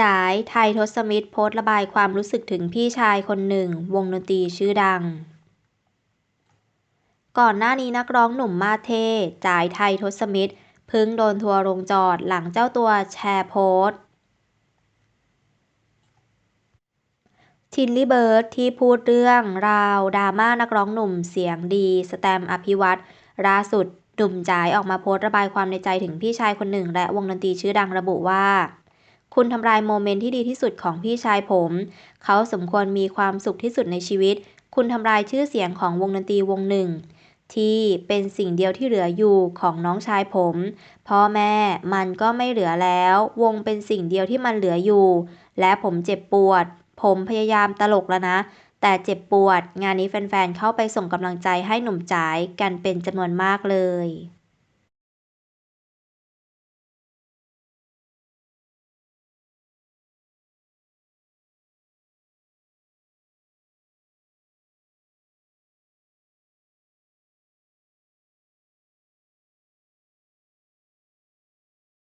จ๋าย ไทย ทศมิตร โพสต์ระบายความรู้สึกถึงพี่ชายคนหนึ่ง วงดนตรีชื่อดัง ก่อนหน้านี้นักร้องหนุ่มมาเทจ๋าย ไทย ทศมิตรพิ่งโดนทัวร์ลงจอดหลังเจ้าตัวแชร์โพสต์ทินลี่เบิร์ดที่พูดเรื่องราวดราม่านักร้องหนุ่มเสียงดี สแตมอภิวัตรล่าสุดหนุ่มจ๋ายออกมาโพสต์ระบายความในใจถึงพี่ชายคนหนึ่ง และวงดนตรีชื่อดังระบุว่า คุณทำลายโมเมนต์ที่ดีที่สุดของพี่ชายผม เขาสมควรมีความสุขที่สุดในชีวิต คุณทำลายชื่อเสียงของวงดนตรีวงหนึ่ง ที่เป็นสิ่งเดียวที่เหลืออยู่ของน้องชายผม พ่อแม่มันก็ไม่เหลือแล้ว วงเป็นสิ่งเดียวที่มันเหลืออยู่ และผมเจ็บปวด ผมพยายามตลกแล้วนะ แต่เจ็บปวด งานนี้แฟนๆเข้าไปส่งกำลังใจให้หนุ่มจ๋ายกันเป็นจำนวนมากเลย